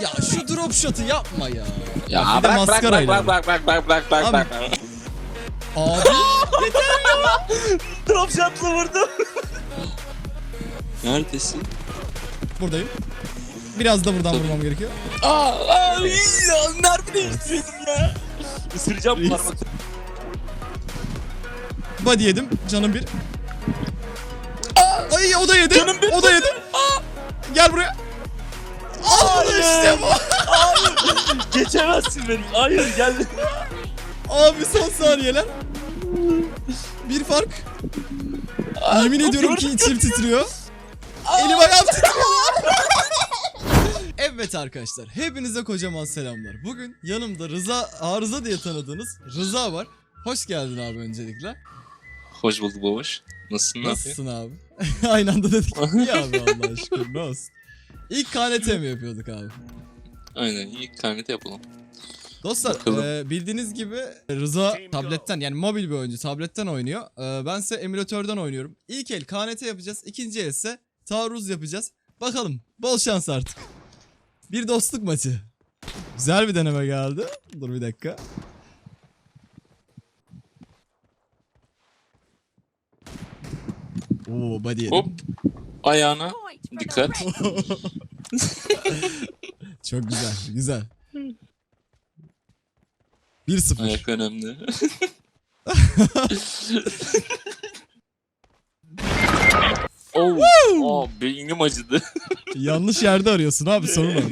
Ya şu drop shot'ı yapma ya. Ya bir de bırak bırak maskarayla. bırak bırak bırak bırak bırak bırak Abi. bırak. Abi Drop shot'la vurdum. Neredesin? buradayım. Biraz da buradan vurmam gerekiyor. Aa, aa, iyi ya, nerede değiştirdim ya? Isıracağım Reis. parmak. Body yedim. Canım bir. Ay o da yedi. Canım bir. O da yedi. Gel buraya. Al bunu işte bu. Geçemezsin beni. Hayır gel. Abi son saniyeler. Bir fark. Yemin ediyorum ki içim titriyor. Elim ayağım titriyor. evet arkadaşlar hepinize kocaman selamlar. Bugün yanımda Rıza Arıza diye tanıdığınız Rıza var. Hoş geldin abi öncelikle. Hoş bulduk babaş. Nasılsın? Nasılsın abi? Aynı anda dedik. İyi abi Allah'a şükür ne olsun. İlk KNT mi yapıyorduk abi? Aynen iyi karnete yapalım. Dostlar e, bildiğiniz gibi Rıza tabletten yani mobil bir oyuncu tabletten oynuyor. E, bense emülatörden oynuyorum. İlk el KNT yapacağız. ikinci el ise taarruz yapacağız. Bakalım bol şans artık. Bir dostluk maçı. Güzel bir deneme geldi. Dur bir dakika. Oo body yedim. Hop. Ayağına dikkat. Çok güzel güzel. 1-0. Ayak önemli. oh, oh, beynim acıdı. Yanlış yerde arıyorsun abi sorun orada.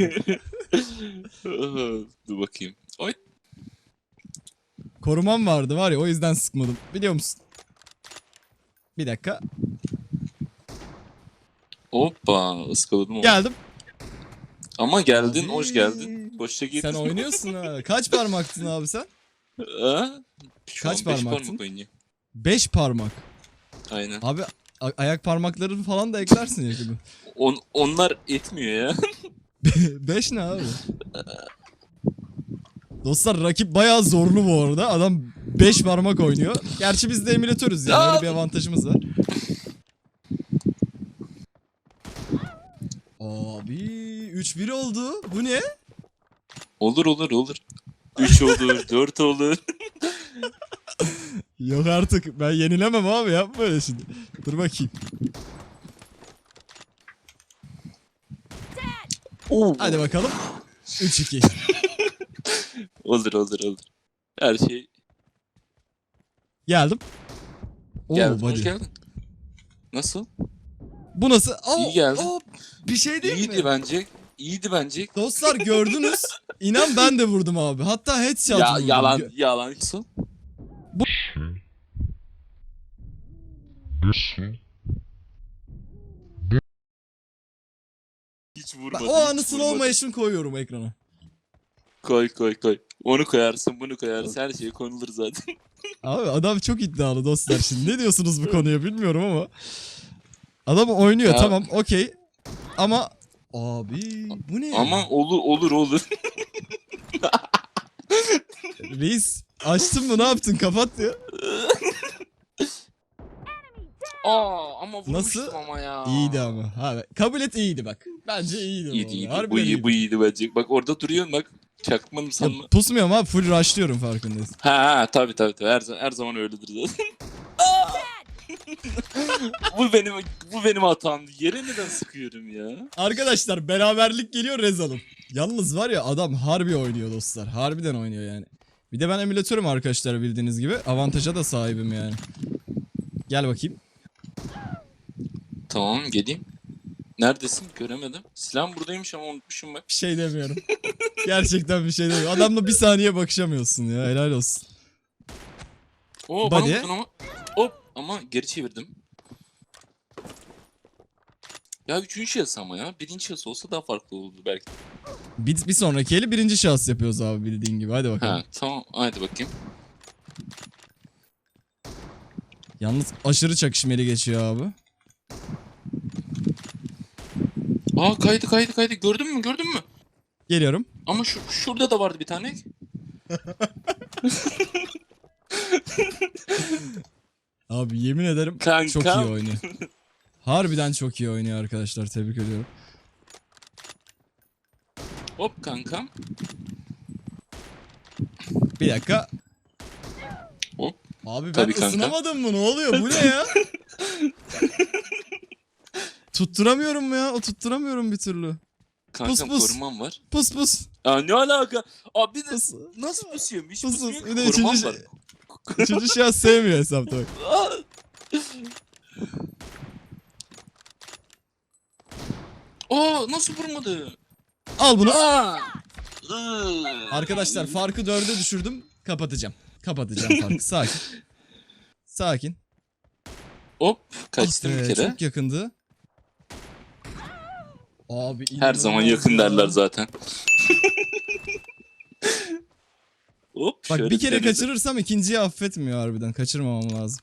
Dur bakayım. Oy. Korumam vardı var ya o yüzden sıkmadım. Biliyor musun? Bir dakika. Hoppa ıskaladım onu. Geldim. Ama geldin, Abi. hoş geldin. Hoşça git. Sen oynuyorsun ha. Kaç parmaktın abi sen? Ha? Şu Kaç an beş parmaktın? parmak. 5 parmak. Aynen. Abi ayak parmaklarını falan da eklersin ya şimdi. On, onlar etmiyor ya. 5 ne abi? Dostlar rakip bayağı zorlu bu arada. Adam 5 parmak oynuyor. Gerçi biz de emülatörüz yani. Ya. Öyle bir avantajımız var. Abi 3-1 oldu. Bu ne? Olur olur olur. 3 olur, 4 olur. Yok artık ben yenilemem abi yapma öyle şimdi. Dur bakayım. Oo. Hadi bakalım. 3-2. Olur olur olur. Her şey Geldim. Oo, geldi. body. Hoş geldin. Nasıl? Bu nasıl? Aa, İyi geldi. aa, bir şey değil İyiydi mi? bence. İyiydi bence. Dostlar gördünüz. İnan ben de vurdum abi. Hatta headshot Ya vurdum. yalan Gö- yalan. Nasıl? Hiç Ben vurmadı. o anı hiç slow vurmadı. motion koyuyorum ekrana. Koy koy koy. Onu koyarsın bunu koyarsın her şey konulur zaten. Abi adam çok iddialı dostlar şimdi. Ne diyorsunuz bu konuya bilmiyorum ama. Adam oynuyor Ya- tamam okey. Ama abi bu ne? Ama olur olur olur. Reis açtın mı ne yaptın kapat ya. Aa ama vurmuştum Nasıl? ama ya. İyiydi ama. Ha, kabul et iyiydi bak. Bence iyiydi. İyiydi iyiydi. Harbiden Bu iyi iyiydi. bu iyiydi bence. Bak orada duruyorsun bak. Çakmadım sanma. Ya, pusmuyorum abi full rushlıyorum farkındayız. Ha ha tabii tabii tabii. Her, zaman- her zaman öyledir zaten. Bu benim bu benim hatam. Yere neden sıkıyorum ya? Arkadaşlar beraberlik geliyor rezalım. Yalnız var ya adam harbi oynuyor dostlar. Harbiden oynuyor yani. Bir de ben emülatörüm arkadaşlar bildiğiniz gibi. Avantaja da sahibim yani. Gel bakayım. Tamam geleyim. Neredesin? Göremedim. Silahım buradaymış ama unutmuşum bak. Bir şey demiyorum. Gerçekten bir şey demiyorum. Adamla bir saniye bakışamıyorsun ya. Helal olsun. Oo bana Body. vurdun ama. Hop ama geri çevirdim. Ya üçüncü şahıs ama ya. Birinci şahıs olsa daha farklı olurdu belki. Bir, bir sonraki eli birinci şahıs yapıyoruz abi bildiğin gibi. Hadi bakalım. Ha tamam hadi bakayım. Yalnız aşırı çakışmeli geçiyor abi. Aa kaydı kaydı kaydı. Gördün mü gördün mü? Geliyorum. Ama şu, şurada da vardı bir tane. Abi yemin ederim Kanka. çok iyi oynuyor. Harbiden çok iyi oynuyor arkadaşlar. Tebrik ediyorum. Hop kankam. Bir dakika. Hop. Abi ben Tabii kanka. ısınamadım mı? Ne oluyor? Bu ne ya? Tutturamıyorum ya. O tutturamıyorum bir türlü. Kankam pus. korumam var. Pus pus. Aa ne alaka? Abi de Pus. nasıl pusuyorum? Hiç Pus pus. Bir de Korumam üçüncü, var. şey- üçüncü şahıs sevmiyor hesapta bak. Aa! Nasıl vurmadı? Al bunu. Aa! Arkadaşlar farkı dörde düşürdüm. Kapatacağım. Kapatacağım farkı. Sakin. Sakin. Hop kaçtım Ah bir kere. Çok yakındı. Abi Her zaman yakın ya. derler zaten. Hop Bak şöyle bir kere denedim. kaçırırsam ikinciyi affetmiyor harbiden. Kaçırmamam lazım.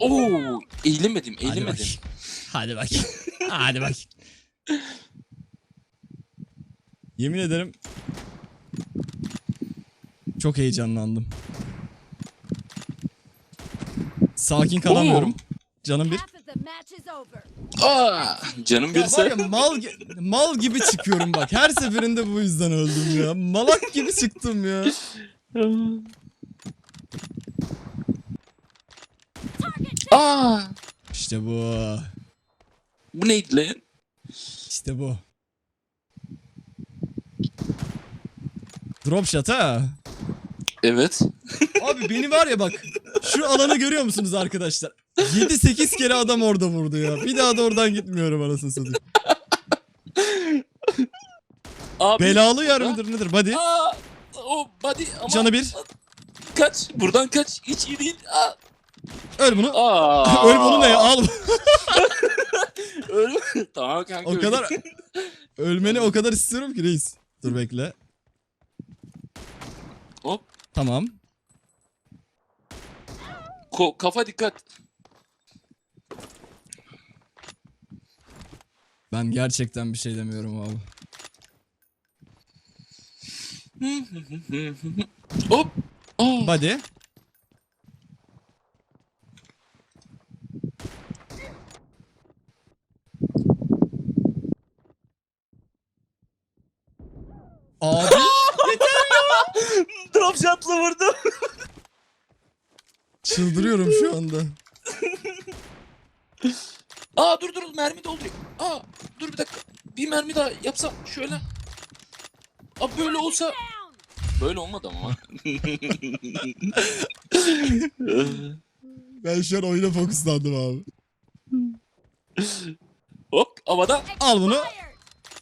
Oo, eğilemedim, Hadi eğilemedim. bak. Hadi bak. Hadi bak. Yemin ederim çok heyecanlandım. Sakin kalamıyorum. Canım bir. Half of the match is over. Aa, canım Ya var mal mal gibi çıkıyorum bak. Her seferinde bu yüzden öldüm ya. Malak gibi çıktım ya. Aa, İşte bu. bu neydi lan? İşte bu. Drop shot ha. Evet. Abi beni var ya bak. Şu alanı görüyor musunuz arkadaşlar? 7-8 kere adam orada vurdu ya. Bir daha da oradan gitmiyorum anasını satayım. Abi. Belalı yer midir nedir? Buddy. Aa, o body ama. Canı bir. Kaç, buradan kaç. Hiç iyi değil. Aa. Öl bunu. Aa. Öl bunu ne ya? Al. Öl. tamam kanka. o kadar ölmeni o kadar istiyorum ki reis. Dur bekle. Hop. Tamam. Ko- kafa dikkat. Ben gerçekten bir şey demiyorum abi. Hop. Aa. Buddy. Abi Drop shot'la vurdum. çıldırıyorum şu anda. Aa dur dur mermi dolduruyor. Aa dur bir dakika. Bir mermi daha yapsam şöyle. Aa böyle olsa. Böyle olmadı ama. Ben şu an oyuna fokuslandım abi. Hop havada. Al bunu.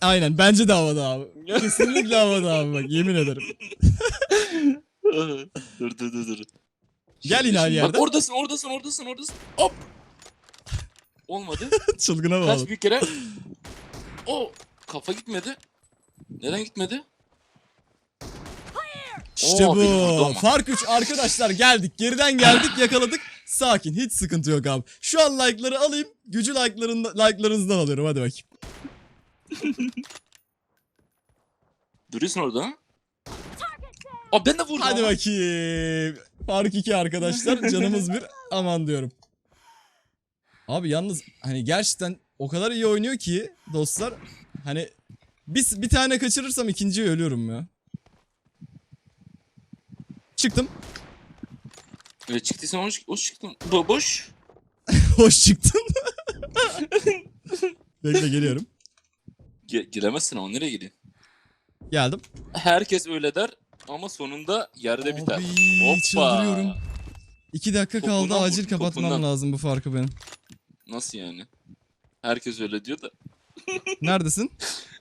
Aynen bence de havada abi. Kesinlikle havada abi bak yemin ederim. dur dur dur dur. Gel yine aynı Bak yerde. oradasın oradasın oradasın oradasın. Hop. Olmadı. Çılgına Kaç bağlı. bir kere. O kafa gitmedi. Neden gitmedi? İşte Oo, bu. Fark 3 arkadaşlar geldik. Geriden geldik yakaladık. Sakin hiç sıkıntı yok abi. Şu an like'ları alayım. Gücü like'larından, like'larınızdan alıyorum hadi bakayım. Duruyorsun orada? Aa ben de vurdum. Hadi bakayım. Fark 2 arkadaşlar canımız bir aman diyorum. Abi yalnız hani gerçekten o kadar iyi oynuyor ki dostlar. Hani bir, bir tane kaçırırsam ikinciyi ölüyorum ya. Çıktım. Evet çıktıysan hoş, hoş çıktın. Bo boş. Hoş çıktın. Bekle geliyorum. Ge- giremezsin ama nereye gidiyorsun? Geldim. Herkes öyle der ama sonunda yerde biter. Abi çıldırıyorum. İki dakika kaldı Topundan acil vur, kapatmam topundan. lazım bu farkı benim. Nasıl yani? Herkes öyle diyor da. Neredesin?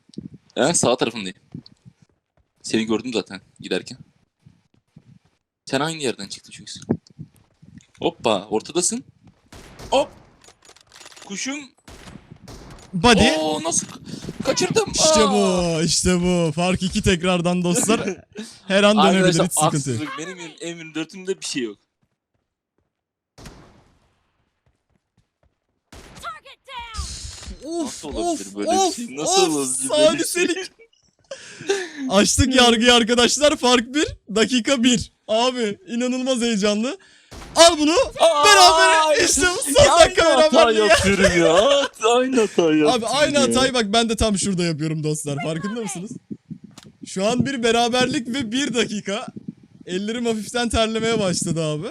He sağ tarafındayım. Seni gördüm zaten giderken. Sen aynı yerden çıktın çünkü. Hoppa ortadasın. Hop. Kuşum. Buddy. Oo nasıl ka- kaçırdım. İşte Aa. bu, işte bu. Fark iki tekrardan dostlar. Her an dönebilir Arkadaşlar hiç sıkıntı yok. haksızlık benim M24'ümde bir şey yok. Of, Nasıl olabilir of, böyle bir of, şey? Nasıl of, olabilir böyle bir şey? saliselik. Açtık yargıyı arkadaşlar. Fark 1, dakika 1. Abi inanılmaz heyecanlı. Al bunu. Beraber işte bu son dakika Aynı hata beraberliği. yapıyorum ya. Aynı hata yapıyorum. Abi aynı ya. hatayı bak ben de tam şurada yapıyorum dostlar. Farkında mısınız? Şu an bir beraberlik ve bir dakika. Ellerim hafiften terlemeye başladı abi.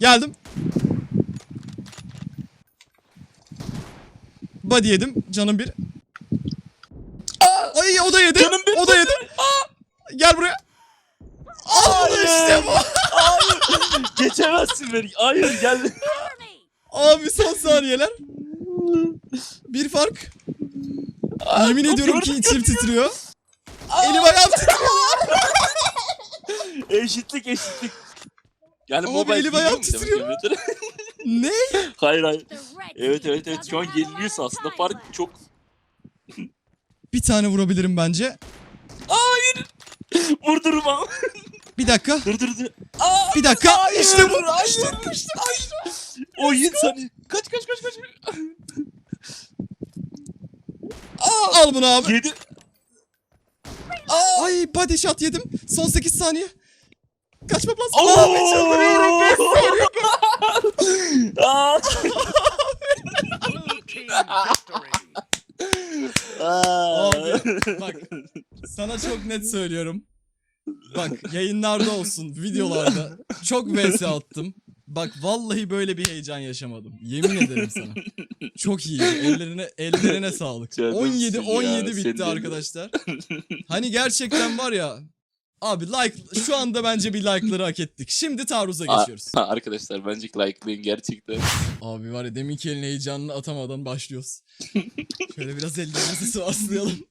Geldim. Body yedim. Canım bir. Ay o da yedi. Canım bir. O da yedi. Gel buraya. Al bunu işte bu. Geçemezsin beni. Hayır gel. Abi son saniyeler. Bir fark. Yemin ediyorum ki içim titriyor. Elim ayağım titriyor. eşitlik eşitlik. Yani Abi mobile elim ayağım titriyor. Ne? hayır hayır. Evet evet evet şu an yeniliyorsun aslında. Fark çok. Bir tane vurabilirim bence. Hayır. Vurdurma. Bir dakika. dur dur dur. Aa, Bir dakika. hayır, İşte bu. Hayır. İşte bu. işte bu. hayır. Oyun seni. Kaç kaç kaç kaç. Al bunu abi. Yedi. Ay body shot yedim. Son 8 saniye. Kaçmam lazım. Oo! Abi çıldırıyorum. Abi bak sana çok net söylüyorum. Bak yayınlarda olsun, videolarda çok vs attım. Bak vallahi böyle bir heyecan yaşamadım. Yemin ederim sana. Çok iyi. Ellerine ellerine sağlık. Canımsın 17 ya, 17 bitti arkadaşlar. Hani gerçekten var ya Abi like şu anda bence bir like'ları hak ettik. Şimdi taarruza Aa, geçiyoruz. Arkadaşlar bence like'layın gerçekten. Abi var ya deminki elin heyecanını atamadan başlıyoruz. Şöyle biraz ellerimizi sıvaslayalım.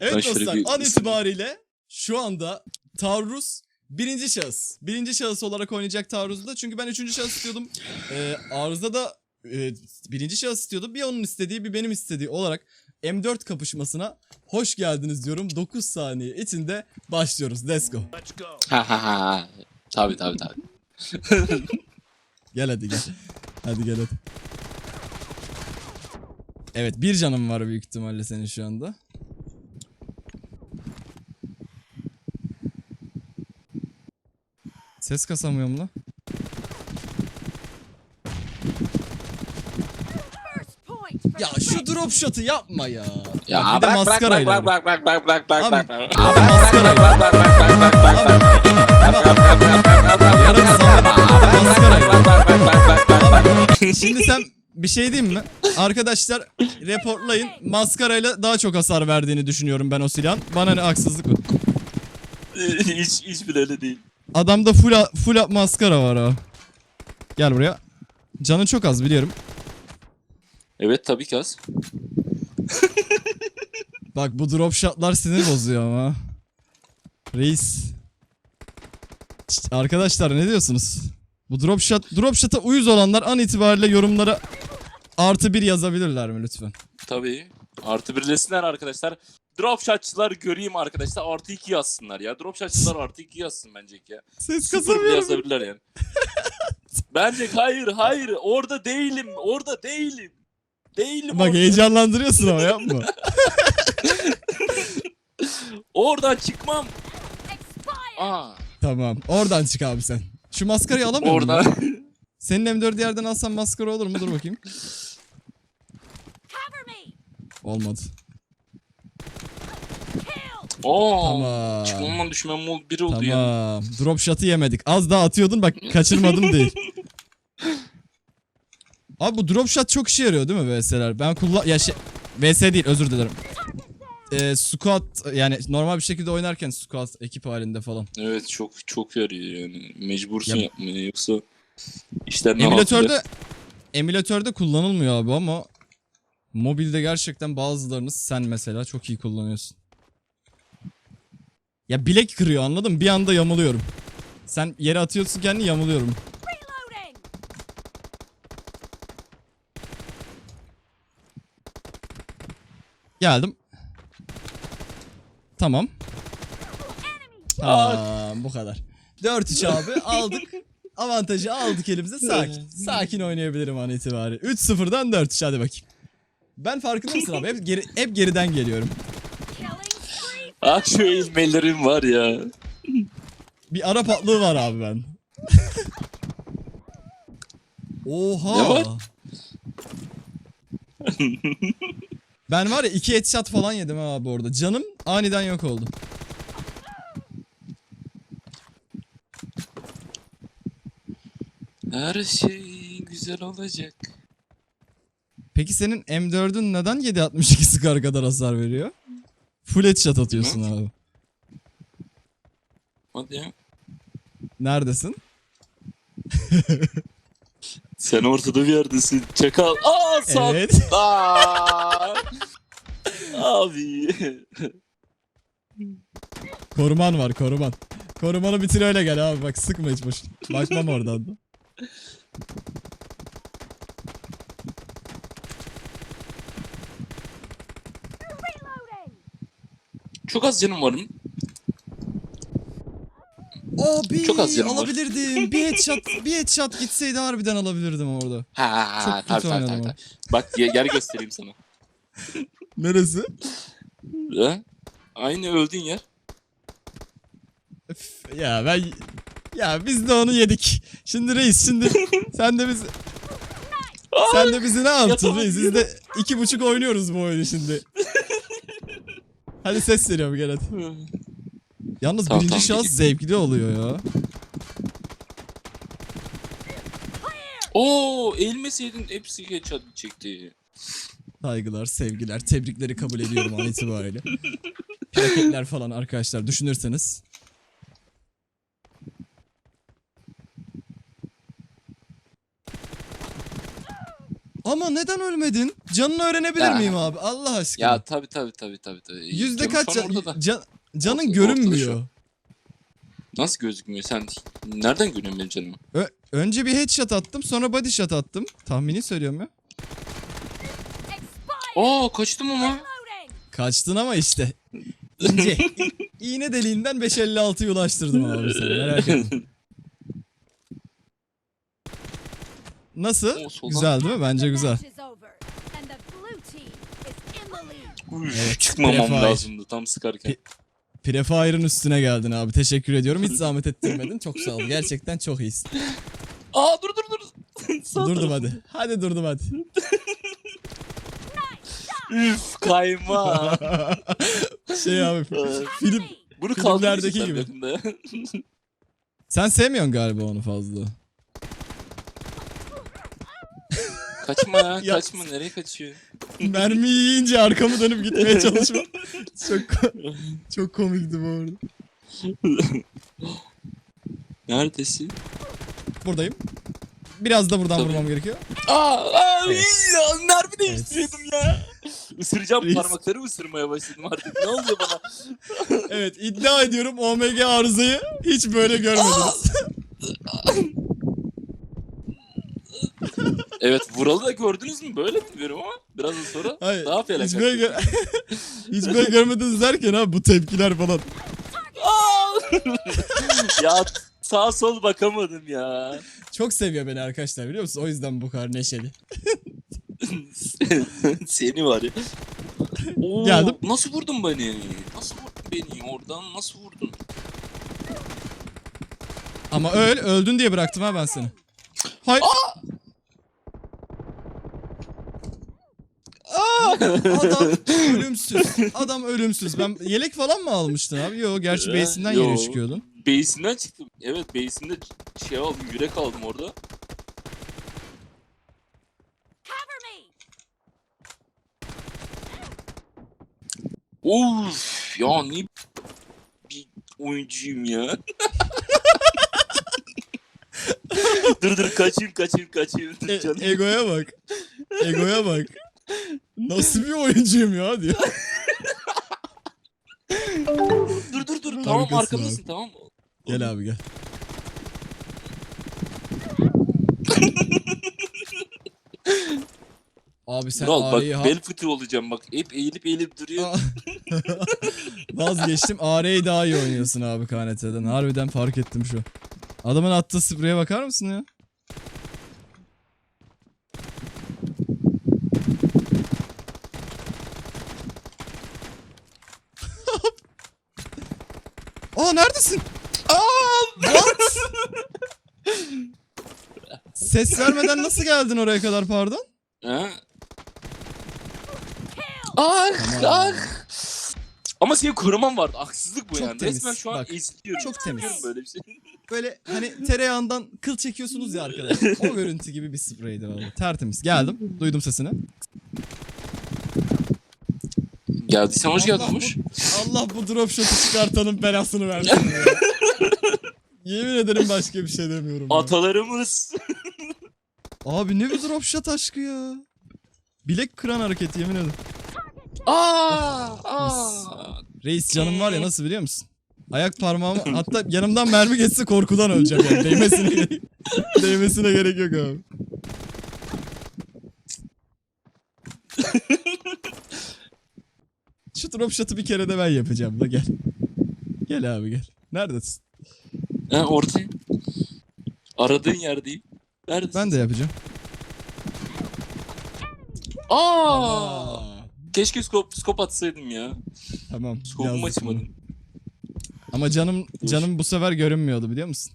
Evet Ben dostlar bir an itibariyle şu anda taarruz birinci şahıs. Birinci şahıs olarak oynayacak taarruzda. Çünkü ben üçüncü şahıs istiyordum. Ee, arızda da e, birinci şahıs istiyordum. Bir onun istediği bir benim istediği olarak M4 kapışmasına hoş geldiniz diyorum. 9 saniye içinde başlıyoruz. Let's go. Ha ha ha. Tabi tabi tabi. Gel hadi gel. Hadi gel hadi. Evet bir canım var büyük ihtimalle senin şu anda. Ses kasamıyorum la. Ya şu drop shot'ı yapma ya. Ya Bak bir de bırak bırak bırak maskarayla. bırak bırak bırak bırak bırak Abi, bırak. abi maskarayla. Yarın sabah maskarayla. Şimdi sen bir şey diyeyim mi? Arkadaşlar reportlayın. Maskarayla daha çok hasar verdiğini düşünüyorum ben o silahın. Bana ne haksızlık bu. hiç hiç bile öyle değil. Adamda full full maskara var ha. Gel buraya. Canın çok az biliyorum. Evet tabii ki az. Bak bu drop shotlar sinir bozuyor ama. Reis. Şşt, arkadaşlar ne diyorsunuz? Bu drop shot, drop shot'a uyuz olanlar an itibariyle yorumlara artı bir yazabilirler mi lütfen? Tabii. Artı birlesinler arkadaşlar. Drop shotçılar göreyim arkadaşlar. Artı iki yazsınlar ya. Drop shotçılar artı iki yazsın bence ya. Ses Sıfır bile kasamıyorum. yazabilirler yani. bence hayır hayır. Orada değilim. Orada değilim. Değilim Bak orada. heyecanlandırıyorsun ama yapma. Oradan çıkmam. Aa. tamam. Oradan çık abi sen. Şu maskarayı alamıyor musun? Orada. Senin M4 yerden alsam maskara olur mu? Dur bakayım. Olmadı. Oo. Tamam. Çıkmamdan düşmem ol bir oldu ya. Tamam. Drop shot'ı yemedik. Az daha atıyordun bak kaçırmadım değil. Abi bu drop shot çok işe yarıyor değil mi VS'ler? Ben kullan... Ya şey... VS değil özür dilerim. Ee, squat yani normal bir şekilde oynarken squat ekip halinde falan. Evet çok çok yarıyor yani. Mecbursun Ya- yapmaya yoksa işler ne Emülatörde emülatörde kullanılmıyor abi ama mobilde gerçekten bazılarını sen mesela çok iyi kullanıyorsun. Ya bilek kırıyor anladın mı? Bir anda yamuluyorum. Sen yere atıyorsun kendini yamuluyorum. Geldim. Tamam. Tamam bu kadar. 4-3 abi aldık. Avantajı aldık elimize sakin. Sakin oynayabilirim an itibariyle. 3-0'dan 4-3 hadi bakayım. Ben farkında mısın abi? Hep, geri, hep geriden geliyorum. Ah şu eğilmelerim var ya. Bir ara patlığı var abi ben. Oha. Ne var? ben var ya iki headshot falan yedim abi orada. Canım aniden yok oldu. Her şey güzel olacak. Peki senin M4'ün neden 7.62 sıkar kadar hasar veriyor? Full headshot atıyorsun abi. Hadi ya. Neredesin? Sen ortada bir yerdesin. Çakal. Aa sağ. Evet. Aa! Abi. Koruman var koruman. Korumanı bitir öyle gel abi bak sıkma hiç boş. Bakmam oradan da. Çok az canım varım. Abi Çok az canım var. alabilirdim. Bir headshot, bir headshot gitseydi harbiden alabilirdim orada. Ha, Çok tabii, kötü tabii, oynadım tabii, ama. tabii. Bak ye- yer göstereyim sana. Neresi? Ha? Aynı öldüğün yer. Üf, ya ben ya biz de onu yedik. Şimdi reis şimdi sen de biz sen de bizi ne yaptın reis? Biz de iki buçuk oynuyoruz bu oyunu şimdi. Hadi ses veriyorum gel hadi. Yalnız Tamam, birinci tamam, şans gideyim. zevkli oluyor ya. Oo, eğilmeseydin hepsi headshot çekti. Saygılar, sevgiler, tebrikleri kabul ediyorum an itibariyle. Plaketler falan arkadaşlar düşünürseniz. Ama neden ölmedin? Canını öğrenebilir Ya. miyim abi? Allah aşkına. Ya tabi tabi tabi tabi tabi. Yüzde kaç Can, can, canın Orta- görünmüyor. ortada Nasıl gözükmüyor? Sen nereden görüyorsun benim canımı? Ö- önce bir headshot attım sonra body shot attım. Tahmini söylüyorum ya. Aa kaçtım ama. Kaçtın ama işte. İnce. İğne deliğinden 5.56'yı ulaştırdım abi sana merak etme. Nasıl? Oo. Güzel değil mi? Bence güzel. Üf, Evet, çıkmamam Prefire. lazımdı tam sıkarken. Prefire'ın üstüne geldin abi. Teşekkür ediyorum. Hiç zahmet ettirmedin. Çok sağ ol. Gerçekten çok iyisin. Aa dur dur dur. Durdum hadi. Hadi durdum hadi. Üf kayma. Şey abi. film. Bunu Filmlerdeki gibi. sen sevmiyorsun galiba onu fazla. kaçma ya, Ya- kaçma nereye kaçıyor? Mermi yiyince arkamı dönüp gitmeye çalışma. çok ko- çok komikti bu arada. Neredesin? Buradayım. Biraz da buradan Tabii. vurmam gerekiyor. Aa, aa Evet. ya, mermi değiştiriyordum ya. Isıracağım parmakları ısırmaya başladım artık. Ne oluyor bana? Evet iddia ediyorum OMG arızayı hiç böyle görmediniz. Evet vuralı da gördünüz mü? Böyle mi diyorum ama biraz sonra Hayır. daha felaket. hiç böyle, gö- hiç böyle görmediniz derken ha bu tepkiler falan. Ya sağ sol bakamadım ya. Çok seviyor beni arkadaşlar biliyor musun? O yüzden bu kadar neşeli. Seni var ya. Oo, Geldim. Nasıl vurdun beni? Nasıl vurdun beni? Oradan nasıl vurdun? Ama öl, öldün diye bıraktım ha ben seni. Hayır. Aa, adam ölümsüz. Adam ölümsüz. Ben yelek falan mı almıştın abi? Yo gerçi Ee, base'inden yo. yere çıkıyordun. Base'inden çıktım. Evet base'inde şey aldım, yürek aldım orada. Of ya ne bir oyuncuyum ya. dur dur kaçayım kaçayım kaçayım. Dur E- canım. egoya bak. Egoya bak. Nasıl bir oyuncuyum ya diyor. dur dur dur tamam Harikasın arkamdasın abi. tamam mı? Gel abi gel. Abi sen Kral bak ha- bel fıtı olacağım bak. Hep eğilip eğilip duruyor. Vazgeçtim. AR'yi daha iyi oynuyorsun abi KNT'den. Harbiden fark ettim şu. Adamın attığı spreye bakar mısın ya? Aa neredesin? Aa what? Ses vermeden nasıl geldin oraya kadar pardon? Ha? Ah ah. Ama senin koruman vardı. Haksızlık bu Çok yani. temiz. Resmen şu an Bak, eziliyorum. çok temiz. Böyle bir şey. Böyle hani tereyağından kıl çekiyorsunuz ya arkadaşlar. O görüntü gibi bir spreydi valla. Tertemiz. Geldim. Duydum sesini. Geldiysen hoş geldin Allah bu- hoş. Allah bu drop shot'u çıkartanın belasını versin ya. Yemin ederim başka bir şey demiyorum. ya. Atalarımız. Abi ne bir drop shot aşkı ya. Bilek kıran hareket yemin ederim. Aa, aa. Reis canım var ya nasıl biliyor musun? Ayak parmağımı hatta yanımdan mermi geçse korkudan öleceğim yani. Değmesine gerek, değmesine gerek yok abi. Şu drop shot'ı bir kere de ben yapacağım da gel. Gel abi gel. Neredesin? Ha oradayım. Aradığın yerdeyim. Neredesin? Ben de yapacağım. Aa! Aa, Keşke skop, skop atsaydım ya. tamam. Skopumu yazdık bunu. açmadım. Ama canım canım bu sefer görünmüyordu biliyor musun?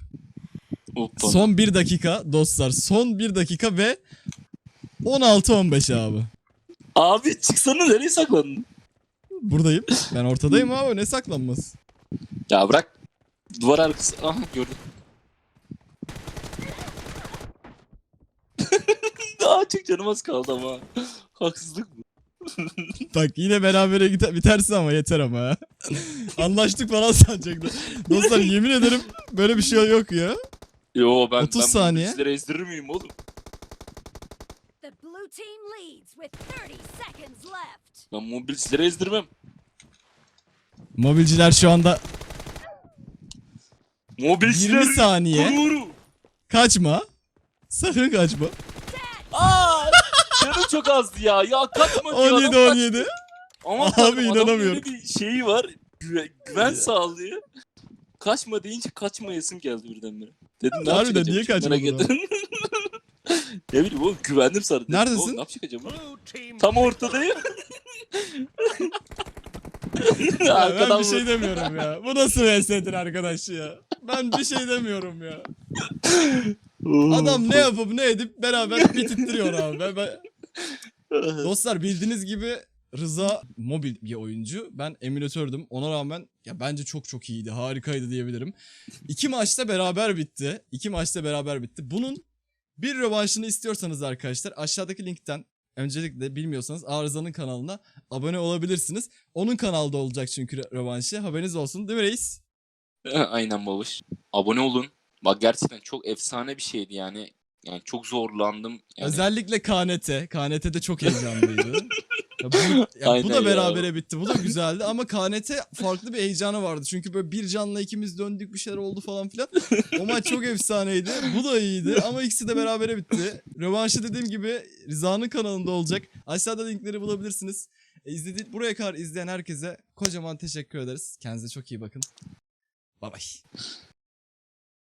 Hoppa. Son bir dakika dostlar. Son bir dakika ve 16-15 abi. Abi çıksana nereye saklandın? Buradayım. Ben ortadayım abi. Ne saklanmaz? Ya bırak. Duvar arkası. Aha gördüm. Daha çok canım az kaldı ama. Haksızlık bu. Bak yine berabere gite- bitersin ama yeter ama. ha. Anlaştık falan sanacaktı. Dostlar yemin ederim böyle bir şey yok ya. Yo ben 30 ben saniye. Sizlere ezdirir miyim oğlum? The blue team leads with 30 seconds left. Ben mobil sizlere ezdirmem. Mobilciler şu anda Mobil 20 sizler saniye. gururu. kaçma. Sakın kaçma. Aa! Canım çok azdı ya. Ya kaçma diyor 17 adam kaç- 17. Ama Abi tanrım, adamın inanamıyorum. öyle bir şeyi var. Güven, güven sağlıyor. Kaçma deyince kaçmayasım geldi birdenbire. Dedim ne Harbiden yapacak niye acaba? Merak kaçmadın ettim. ne bileyim oğlum güvendim sana. Dedim, Neredesin? oğlum Ne yapacak acaba? Tam ortadayım. Ya ben Arkadan bir şey demiyorum ya. Bu nasıl VS'dir arkadaş ya? Ben bir şey demiyorum ya. Adam ne yapıp ne edip beraber bitittiriyor abi. Ben, ben- Dostlar bildiğiniz gibi Rıza mobil bir oyuncu. Ben emülatördüm. Ona rağmen ya bence çok çok iyiydi. Harikaydı diyebilirim. İki maçta beraber bitti. İki maçta beraber bitti. Bunun bir rövanşını istiyorsanız arkadaşlar aşağıdaki linkten öncelikle bilmiyorsanız Arıza'nın kanalına abone olabilirsiniz. Onun kanalda olacak çünkü rö- rövanşı. Haberiniz olsun değil mi reis? Aynen babuş. Abone olun. Bak gerçekten çok efsane bir şeydi yani. Yani çok zorlandım. Yani Özellikle KNT. KNT de çok heyecanlıydı. Ya bu, ya bu da ya. berabere bitti. Bu da güzeldi ama KNT farklı bir heyecanı vardı. Çünkü böyle bir canla ikimiz döndük bir şeyler oldu falan filan. O maç çok efsaneydi. Bu da iyiydi ama ikisi de berabere bitti. Rövanşı dediğim gibi Rıza'nın kanalında olacak. Aşağıda linkleri bulabilirsiniz. E, izledi, buraya kadar izleyen herkese kocaman teşekkür ederiz. Kendinize çok iyi bakın. Bay bay.